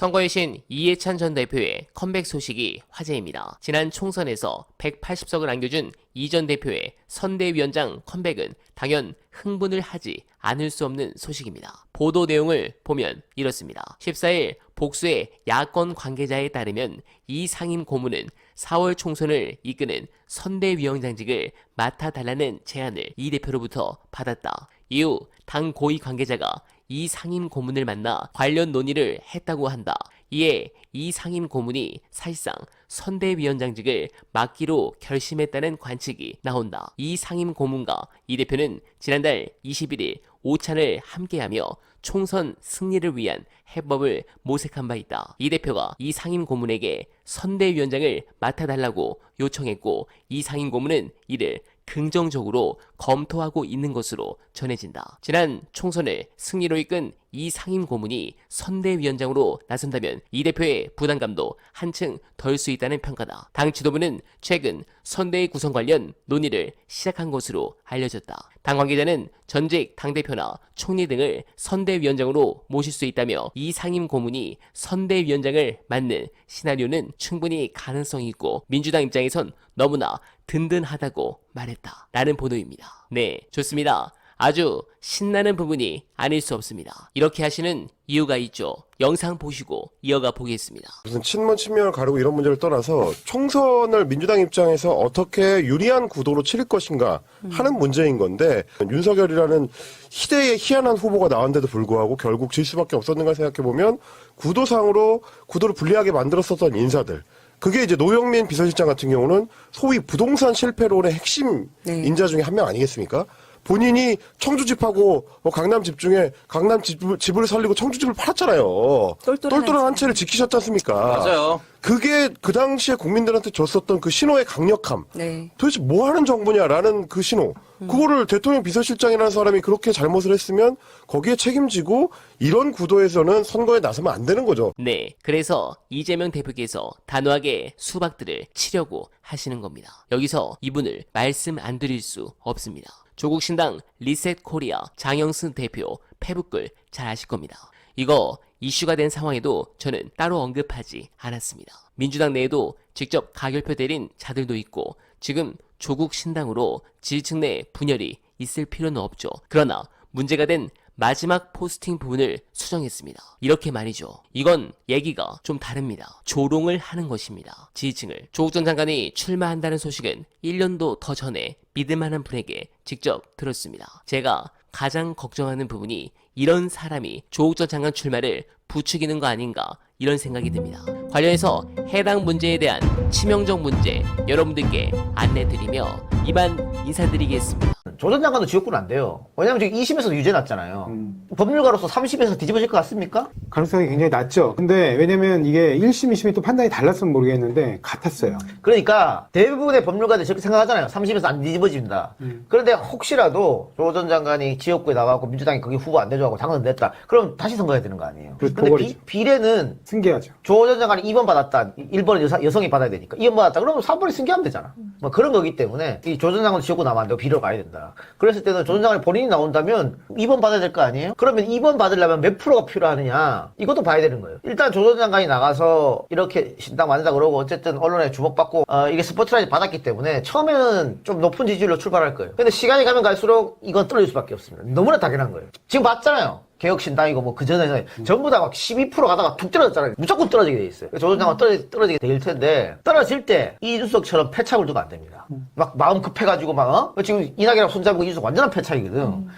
선거의 신 이해찬 전 대표의 컴백 소식이 화제입니다. 지난 총선에서 180석을 안겨준 이 전 대표의 선대위원장 컴백은 당연 흥분을 하지 않을 수 없는 소식입니다. 보도 내용을 보면 이렇습니다. 14일 복수의 야권 관계자에 따르면 이 상임 고문은 4월 총선을 이끄는 선대위원장직을 맡아달라는 제안을 이 대표로부터 받았다. 이후 당 고위 관계자가 이 상임 고문을 만나 관련 논의를 했다고 한다. 이에 이 상임 고문이 사실상 선대위원장직을 맡기로 결심했다는 관측이 나온다. 이 상임 고문과 이 대표는 지난달 21일 오찬을 함께하며 총선 승리를 위한 해법을 모색한 바 있다. 이 대표가 이 상임 고문에게 선대위원장을 맡아달라고 요청했고 이 상임 고문은 이를 긍정적으로 검토하고 있는 것으로 전해진다. 지난 총선을 승리로 이끈 이 상임 고문이 선대위원장으로 나선다면 이 대표의 부담감도 한층 덜 수 있다는 평가다. 당 지도부는 최근 선대위 구성 관련 논의를 시작한 것으로 알려졌다. 당 관계자는 전직 당대표나 총리 등을 선대위원장으로 모실 수 있다며 이 상임 고문이 선대위원장을 맡는 시나리오는 충분히 가능성이 있고 민주당 입장에선 너무나 든든하다고 말했다. 라는 보도입니다. 네, 좋습니다. 아주 신나는 부분이 아닐 수 없습니다. 이렇게 하시는 이유가 있죠. 영상 보시고 이어가 보겠습니다. 무슨 친문 친명을 가르고 이런 문제를 떠나서 총선을 민주당 입장에서 어떻게 유리한 구도로 치를 것인가 하는 문제인 건데 윤석열이라는 희대의 희한한 후보가 나왔는데도 불구하고 결국 질 수밖에 없었는가 생각해 보면 구도상으로 구도를 불리하게 만들었었던 인사들 그게 이제 노영민 비서실장 같은 경우는 소위 부동산 실패론의 핵심 네. 인자 중에 한 명 아니겠습니까? 본인이 청주집하고 뭐 강남집 중에 강남 집을, 집을 살리고 청주집을 팔았잖아요. 똘똘한 똘똘한 한한 채를 지키셨지 않습니까? 맞아요. 그게 그 당시에 국민들한테 줬었던 그 신호의 강력함. 네. 도대체 뭐 하는 정부냐라는 그 신호. 그거를 대통령 비서실장이라는 사람이 그렇게 잘못을 했으면 거기에 책임지고 이런 구도에서는 선거에 나서면 안 되는 거죠. 네, 그래서 이재명 대표께서 단호하게 수박들을 치려고 하시는 겁니다. 여기서 이분을 말씀 안 드릴 수 없습니다. 조국 신당 리셋 코리아 장영순 대표 페북글 잘 아실 겁니다. 이거 이슈가 된 상황에도 저는 따로 언급하지 않았습니다. 민주당 내에도 직접 가결표 내린 자들도 있고 지금 조국 신당으로 지지층 내 분열이 있을 필요는 없죠. 그러나 문제가 된 마지막 포스팅 부분을 수정했습니다. 이렇게 말이죠. 이건 얘기가 좀 다릅니다. 조롱을 하는 것입니다. 지지층을. 조국 전 장관이 출마한다는 소식은 1년도 더 전에 믿을만한 분에게 직접 들었습니다. 제가 가장 걱정하는 부분이 이런 사람이 조국 전 장관 출마를 부추기는 거 아닌가 이런 생각이 듭니다. 관련해서 해당 문제에 대한 치명적 문제 여러분들께 안내드리며 이만 인사드리겠습니다. 조전 장관도 지역구는 안 돼요. 왜냐면 지금 2심에서 유죄 났잖아요. 법률가로서 30에서 뒤집어질 것 같습니까? 가능성이 굉장히 낮죠. 근데 왜냐면 이게 1심, 2심이 또 판단이 달랐으면 모르겠는데 같았어요. 그러니까 대부분의 법률가들이 저렇게 생각하잖아요. 30에서 안 뒤집어진다. 그런데 혹시라도 조 전 장관이 지역구에 나가고 민주당이 거기 후보 안 내줘하고 당선 됐다. 그럼 다시 선거해야 되는 거 아니에요. 그렇죠. 근데 비, 보궐이죠. 비례는 승계하죠. 조 전 장관이 2번 받았다. 1번은 여사, 여성이 받아야 되니까. 2번 받았다. 그러면 3번이 승계하면 되잖아. 뭐 그런 거기 때문에 이 조 전 장관 지역구 나면 안 되고 비례로 가야 된다. 그랬을 때는 조 전 장관이 본인이 나온다면 2번 받아야 될 거 아니에요? 그 러면 2번 받으려면 몇 프로가 필요하느냐. 이것도 봐야 되는 거예요. 일단 조전 장관이 나가서 이렇게 신당 만든다 그러고 어쨌든 언론에 주목받고 어, 이게 스포트라이트 받았기 때문에 처음에는 좀 높은 지지율로 출발할 거예요. 근데 시간이 가면 갈수록 이건 떨어질 수밖에 없습니다. 너무나 당연한 거예요. 지금 봤잖아요. 개혁신당이고 뭐 그전에 전부 다 막 12% 가다가 툭 떨어졌잖아요. 무조건 떨어지게 돼 있어요. 조전 장관 떨어지, 떨어지게 될 텐데 떨어질 때 이준석처럼 패착을 두면 안 됩니다. 막 마음 급해가지고 막 어? 지금 이낙연이랑 손잡고 이준석 완전한 패착이거든.